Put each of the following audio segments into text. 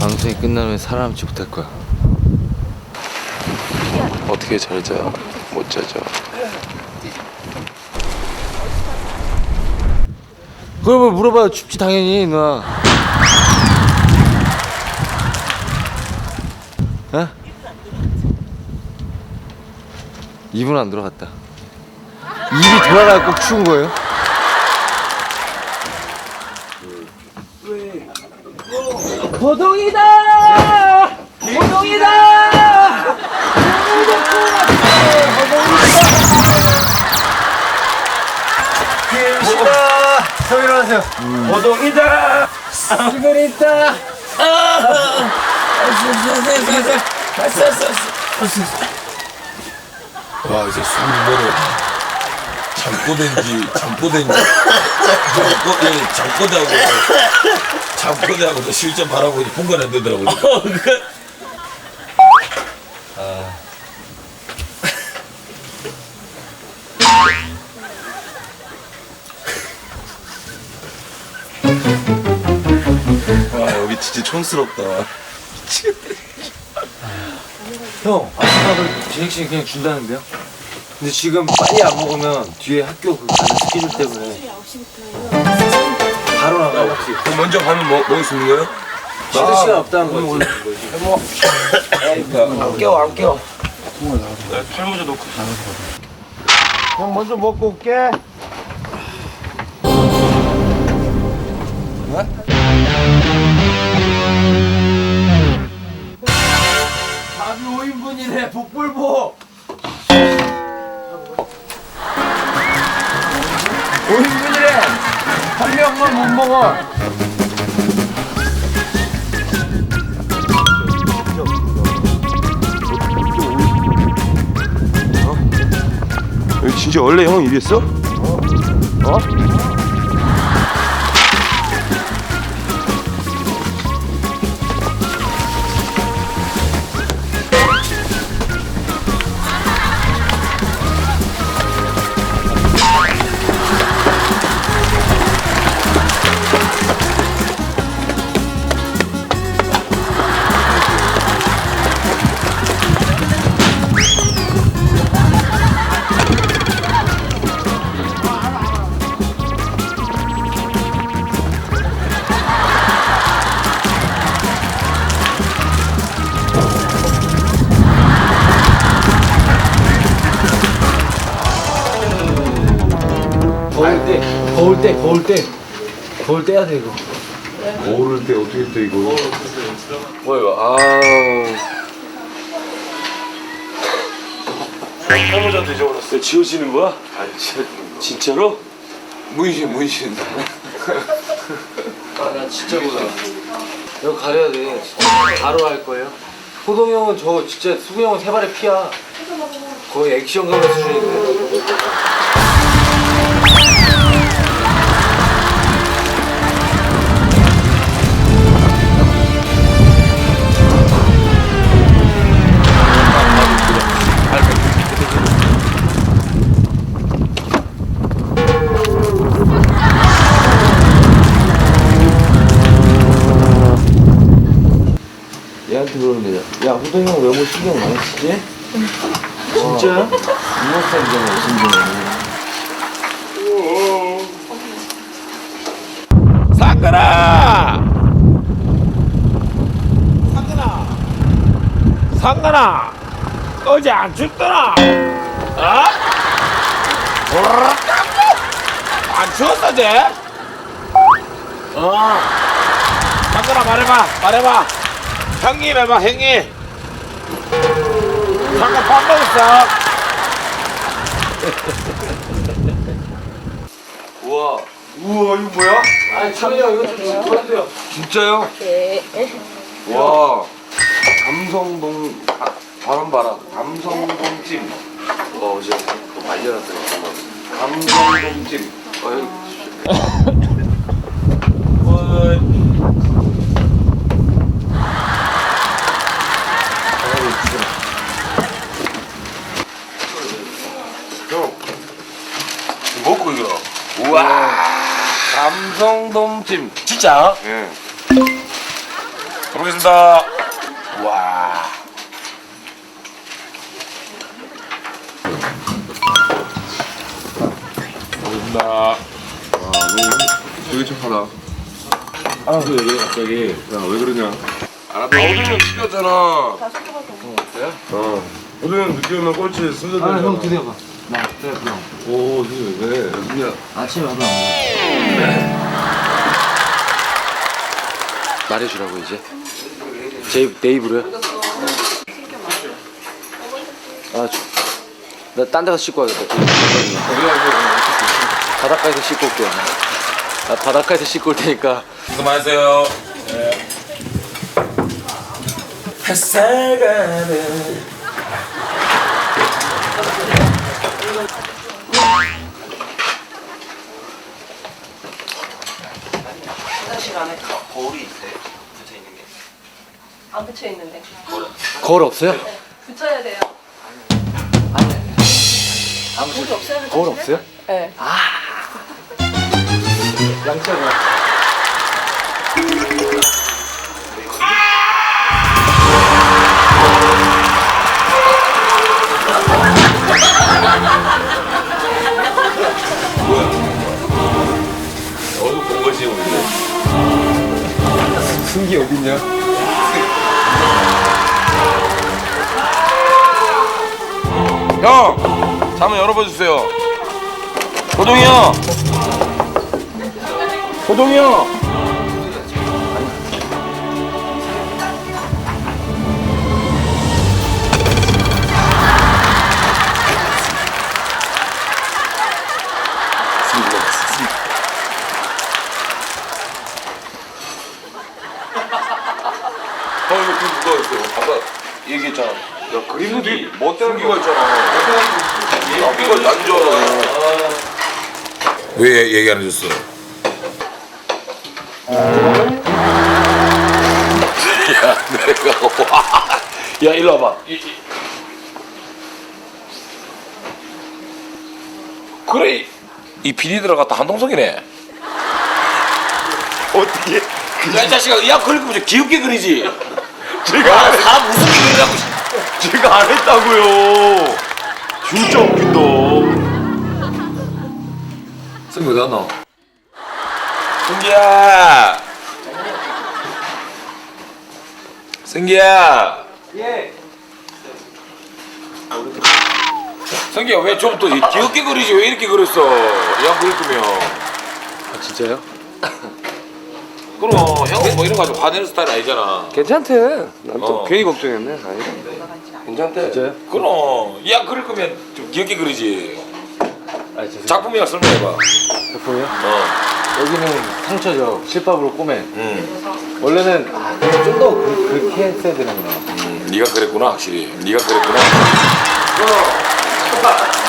방송이 끝나면 살아남지 못할 거야. 어떻게 잘 자? 못 자죠. 그걸 뭐 물어봐요. 춥지 당연히 누나. 어? 입은 안 들어갔다. 입이 돌아가야 꼭 추운 거예요? 보동이다! 보동이다! 봅시다. 서 일어나세요. 보동이다! 수근이 있다! 와 이제 숨이 뭐로 잠꼬대인지 잠꼬대인지 잠꼬대 잠꼬대하고 잠꼬대하고 실전 바라보니 분간 안 되더라고. 와 여기 진짜 촌스럽다. 형, 아침밥을 진행시 그냥 준다는데요? 근데 지금 빨리 안 먹으면 뒤에 학교 그 가는 스케줄 때문에 바로 나가요. 그럼 먼저 가면 뭐 먹을 수 있는 거예요? 쉬는 시간 없다는 거지. 안 깨워, 안 깨워. 형 먼저 먹고 올게. 밥이 5인분이네, 복불복! 5인분이래! 한 명만 못 먹어! 진짜 원래 형 이랬어? 더 때, 더울 때, 더울 때. 더울 때야 돼, 이거. 오를 때 어떻게 또 이거? 뭐야, 이거. 아우. 할머니한테 잊어버렸어. 지워지는 거야? 아니 진짜로? 문신 문신. 아, 나 진짜 몰라. 이거 가려야 돼. 바로 할 거예요. 호동 형은 저 진짜 수구 형은 세 발의 피야. 거의 액션 감독 수준인데. 얘한테 그러는데 야 호동이 형 외모 신경 많이 쓰지? 진짜야? 이모스타일이잖아 신경이 상근아! 상근아! 상근아! 어제 안 춥더라? 어? 안 추웠어, 쟤? 어. 상근아, 말해봐, 말해봐. 형님 해봐, 형님. 상근 밥 먹었어? 우와 우와 이거 뭐야? 아니 찬이 형 이거 좀 찍어주세요 진짜요? 네. 와 감성동 아, 바람 봐라 감성동찜 어 어제 또 말려놨더니 감성동찜 어 여기 형 이거 먹고 이거 우와 감성동찜 진짜? 예. 모르겠습니다. 와. 모르겠습니다. 되게 착하다. 아, 그 얘기 갑자기. 야, 왜 그러냐. 아, 나 어두면 시켰잖아. 어. 어두면 늦게 오면 꼴찌 순서대로. 아형 드세요 봐 나, 그래 그럼 오, 선생님, 왜? 무슨 아침에 밥을 안 먹어 말해주라고 이제. 제, 내 입으로요? 아 나 딴 데 가서 씻고 와야겠다. 바닷가에서 씻고 올게요. 나 바닷가에서 씻고 올 테니까. 그만하세요. 햇살 가는 안 붙여 있는데. 거울 없어요? 붙여야 돼요. 거기 없어요? 거울 없어요? 네. 본 거지, 오늘. 승기 어딨냐? 형! 잠은 열어봐 주세요. 호동이 형! 호동이 형! 어, 이거 그 누가 있어? 아까 얘기했잖아. 야, 그림도 되게 멋대기가 있잖아. 앞이가 난줄 알아. 왜 얘기 안 해줬어? 야, 내가 와. 야, 일로 와봐. 그래 이 비리 들어갔다 한동석이네. 어떻게? 야, 이 자식아, 야 그릴 거면 귀엽게 그리지. 제가 아, 사람 무슨 그리라고. 제가 안 했다고요. 진짜 웃긴다. 승기 어디 갔나? 승기야. 승기야. 예 승기야 왜좀더 귀엽게 그리지 왜 이렇게 그렸어? 야 그릴 거면. 아, 진짜요? 그럼 형은 뭐 이런 거 가지고 화내는 스타일 아니잖아. 괜찮대 난또 괜히 걱정했네 아니 괜찮대. 진짜요? 그럼 야 그릴 거면 좀 귀엽게 그리지. 아 죄송해요 작품이랑 설명해봐. 작품이요? 어. 여기는 상처죠 실밥으로 꼬맨 응. 원래는 아, 좀더 그렇게 했어야 되는구나 음, 네가 그랬구나 확실히. 네가 그랬구나.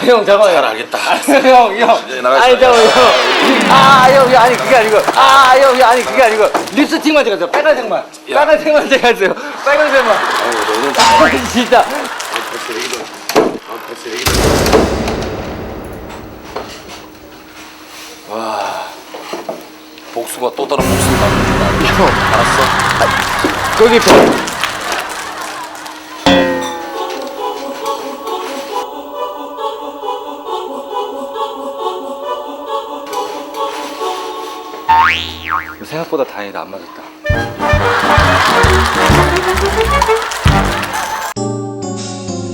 아형 잠깐만요 잘 알겠다. 형, 형. 나가시죠. 아니, 잠깐만, 형. 아, 형, 형, 아니, 그게 아니고. 아, 형, 형, 아니, 그게 아니고. 립스틱만 제가세요. 빨간색만. 빨간색만 제가세요. 빨간색만. 아, 진짜. 복수가 또 다른 복수를. 펴. 알았어. 거기 펴. 생각보다 다행이다 안 맞았다.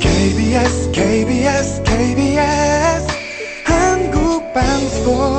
KBS KBS KBS 한국 방송